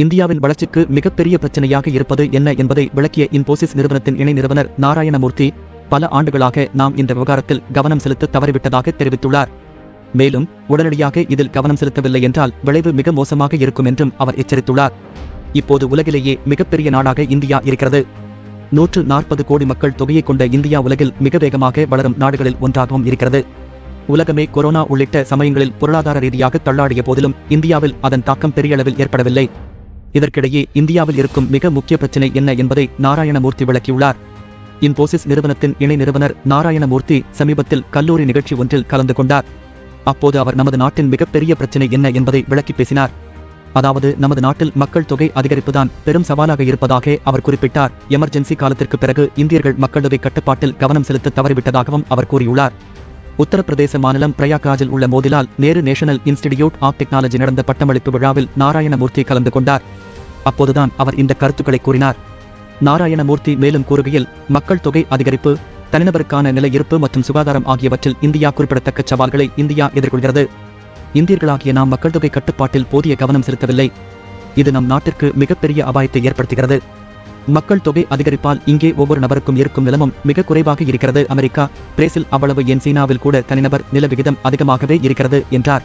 இந்தியாவின் வளர்ச்சிக்கு மிகப்பெரிய பிரச்சனையாக இருப்பது என்ன என்பதை விளக்கிய இன்போசிஸ் நிறுவனத்தின் இணை நிறுவனர் நாராயணமூர்த்தி பல ஆண்டுகளாக நாம் இந்த விவகாரத்தில் கவனம் செலுத்த தவறிவிட்டதாக தெரிவித்துள்ளார். மேலும் உடனடியாக இதில் கவனம் செலுத்தவில்லை என்றால் விளைவு மிக மோசமாக இருக்கும் என்றும் அவர் எச்சரித்துள்ளார். இப்போது உலகிலேயே மிகப்பெரிய நாடாக இந்தியா இருக்கிறது. நூற்று நாற்பது கோடி மக்கள் தொகையை கொண்ட இந்தியா உலகில் மிக வேகமாக வளரும் நாடுகளில் ஒன்றாகவும் இருக்கிறது. உலகமே கொரோனா உள்ளிட்ட சமயங்களில் பொருளாதார ரீதியாக தள்ளாடிய போதிலும் இந்தியாவில் அதன் தாக்கம் பெரிய அளவில் ஏற்படவில்லை. இதற்கிடையே இந்தியாவில் இருக்கும் மிக முக்கிய பிரச்சினை என்ன என்பதை நாராயணமூர்த்தி விளக்கியுள்ளார். இன்போசிஸ் நிறுவனத்தின் இணை நிறுவனர் நாராயணமூர்த்தி சமீபத்தில் கல்லூரி நிகழ்ச்சி ஒன்றில் கலந்து கொண்டார். அப்போது அவர் நமது நாட்டின் மிகப்பெரிய பிரச்சினை என்ன என்பதை விளக்கி பேசினார். அதாவது நமது நாட்டில் மக்கள் தொகை அதிகரிப்புதான் பெரும் சவாலாக இருப்பதாக அவர் குறிப்பிட்டார். எமர்ஜென்சி காலத்திற்கு பிறகு இந்தியர்கள் மக்கள் தொகை கட்டுப்பாட்டில் கவனம் செலுத்த தவறிவிட்டதாகவும் அவர் கூறியுள்ளார். உத்தரப்பிரதேச மாநிலம் பிரயாக்ராஜில் உள்ள Motilal Nehru national institute of technology நடந்த பட்டமளிப்பு விழாவில் நாராயணமூர்த்தி கலந்து கொண்டார். அப்போதுதான் அவர் இந்த கருத்துக்களை கூறினார். நாராயணமூர்த்தி மேலும் கூறுகையில் மக்கள் தொகை அதிகரிப்பு தனிநபருக்கான நில இருப்பு மற்றும் சுகாதாரம் ஆகியவற்றில் இந்தியா குறிப்பிடத்தக்க சவால்களை இந்தியா எதிர்கொள்கிறது. இந்தியர்களாகிய நாம் மக்கள் தொகை கட்டுப்பாட்டில் போதிய கவனம் செலுத்தவில்லை. இது நம் நாட்டிற்கு மிகப்பெரிய அபாயத்தை ஏற்படுத்துகிறது. மக்கள் தொகை அதிகரிப்பால் இங்கே ஒவ்வொரு நபருக்கும் இருக்கும் நிலமும் மிக குறைவாக இருக்கிறது. அமெரிக்கா பிரேசில் அவ்வளவு என் சீனாவில் கூட தனிநபர் நில விகிதம் அதிகமாகவே இருக்கிறது என்றார்.